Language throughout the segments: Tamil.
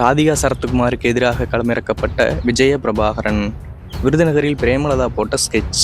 ராதிகா சரத்குமாருக்கு எதிராக களமிறக்கப்பட்ட விஜய பிரபாகரன் விருதுநகரில் பிரேமலதா போட்ட ஸ்கெட்ச்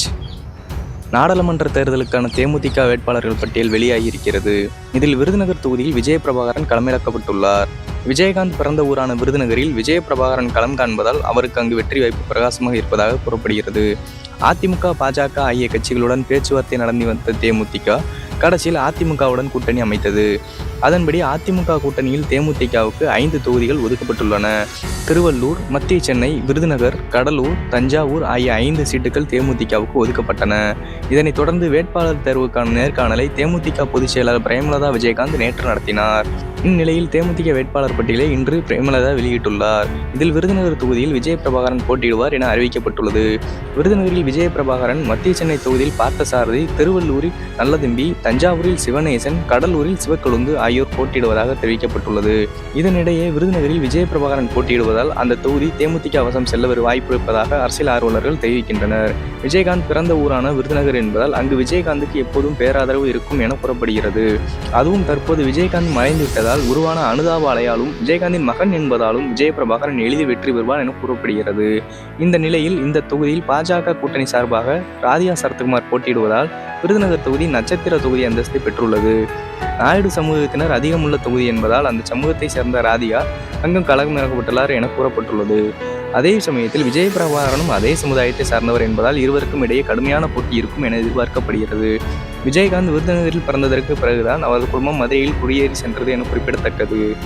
நாடாளுமன்ற தேர்தலுக்கான தேமுதிக வேட்பாளர்கள் பட்டியல் வெளியாகியிருக்கிறது. இதில் விருதுநகர் தொகுதியில் விஜய பிரபாகரன் களமிறக்கப்பட்டுள்ளார். விஜயகாந்த் பிறந்த ஊரான விருதுநகரில் விஜய பிரபாகரன் களம் காண்பதால் அவருக்கு அங்கு வெற்றி வாய்ப்பு பிரகாசமாக இருப்பதாக கூறப்படுகிறது. அதிமுக பாஜக ஆகிய கட்சிகளுடன் பேச்சுவார்த்தை நடந்து வந்த தேமுதிக கடைசியில் அதிமுகவுடன் கூட்டணி அமைத்தது. அதன்படி அதிமுக கூட்டணியில் தேமுதிகவுக்கு ஐந்து தொகுதிகள் ஒதுக்கப்பட்டுள்ளன. திருவள்ளூர் மத்திய சென்னை விருதுநகர் கடலூர் தஞ்சாவூர் ஆகிய ஐந்து சீட்டுகள் தேமுதிகவுக்கு ஒதுக்கப்பட்டன. இதனைத் தொடர்ந்து வேட்பாளர் தேர்வுக்கான நேர்காணலை தேமுதிக பொதுச் செயலாளர் பிரேமலதா விஜயகாந்த் நேற்று நடத்தினார். இந்நிலையில் தேமுதிக வேட்பாளர் பட்டியலை இன்று பிரேமலதா வெளியிட்டுள்ளார். இதில் விருதுநகர் தொகுதியில் விஜய பிரபாகரன் போட்டியிடுவார் என அறிவிக்கப்பட்டுள்ளது. விருதுநகரில் விஜய பிரபாகரன் மத்திய சென்னை தொகுதியில் பார்த்தசாரதி திருவள்ளூரில் நல்லதம்பி தஞ்சாவூரில் சிவநேசன் கடலூரில் சிவக்கொழுந்து ஆகியோர் போட்டியிடுவதாக தெரிவிக்கப்பட்டுள்ளது. இதனிடையே விருதுநகரில் விஜய பிரபாகரன் போட்டியிடுவதால் அந்த தொகுதி தேமுதிக வசம் செல்ல வரும் வாய்ப்பு இருப்பதாக அரசியல் ஆர்வலர்கள் தெரிவிக்கின்றனர். விஜயகாந்த் பிறந்த ஊரான விருதுநகர் என்பதால் அங்கு விஜயகாந்துக்கு எப்போதும் பேராதரவு இருக்கும் என கூறப்படுகிறது. அதுவும் தற்போது விஜயகாந்த் மறைந்துவிட்டதால் என்பதால் உருவான அனுதாப அலையாலும் விஜயகாந்தின் மகன் என்பதாலும் விஜயபிரபாகரன் எழுதி வெற்றி பெறுவார் என கூறப்படுகிறது. இந்த நிலையில் இந்த தொகுதியில் பாஜக கூட்டணி சார்பாக ராதிகா சரத்குமார் போட்டியிடுவதால் விருதுநகர் தொகுதி நட்சத்திர தொகுதி அந்தஸ்தை பெற்றுள்ளது. நாயுடு சமூகத்தினர் அதிகமுள்ள தொகுதி என்பதால் அந்த சமூகத்தை சேர்ந்த ராதிகா அங்கும் இறக்கப்பட்டுள்ளார் என கூறப்பட்டுள்ளது. அதே சமயத்தில் விஜய் பிரபாகரனும் அதே சமுதாயத்தை சார்ந்தவர் என்பதால் இருவருக்கும் இடையே கடுமையான போட்டி இருக்கும் என எதிர்பார்க்கப்படுகிறது. விஜயகாந்த் விருதுநகரில் பிறந்ததற்கு பிறகுதான் அவரது குடும்பம் மதுரையில் குடியேறி சென்றது என குறிப்பிடத்தக்கது.